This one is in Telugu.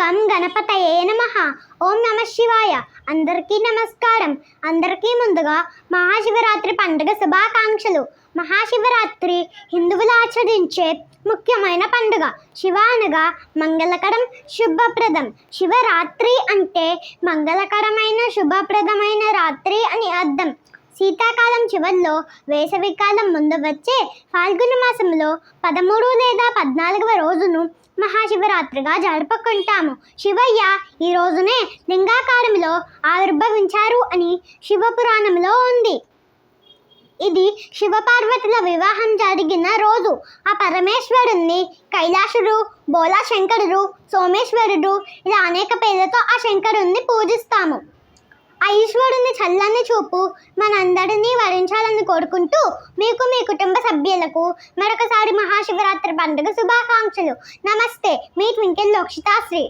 గం గణపతయే నమ. ఓం నమ శివాయ. అందరికీ నమస్కారం. అందరికీ ముందుగా మహాశివరాత్రి పండుగ శుభాకాంక్షలు. మహాశివరాత్రి హిందువులు ఆచరించే ముఖ్యమైన పండుగ. శివ అనగా మంగళకరం శుభప్రదం. శివరాత్రి అంటే మంగళకరమైన శుభప్రదమైన రాత్రి అని అర్థం. శీతాకాలం చివరిలో వేసవికాలం ముందు వచ్చే ఫాల్గుణ మాసంలో పదమూడు లేదా పద్నాలుగవ రోజును మహాశివరాత్రిగా జరుపుకుంటాము. శివయ్య ఈ రోజునే లింగాకారంలో ఆవిర్భవించారు అని శివపురాణంలో ఉంది. ఇది శివపార్వతుల వివాహం జరిగిన రోజు. ఆ పరమేశ్వరుణ్ణి కైలాసుడు బోలా శంకరుడు సోమేశ్వరుడు ఇలా అనేక పేర్లతో ఆ శంకరుణ్ణి పూజిస్తాము. ఆ ఈశ్వరుని చల్లని చూపు మనందరినీ వరించాలని కోరుకుంటూ మీకు మీ కుటుంబ సభ్యులకు మరొకసారి మహాశివరాత్రి పండుగ శుభాకాంక్షలు. నమస్తే మీ ట్వింకిల్ లోక్షితాశ్రీ.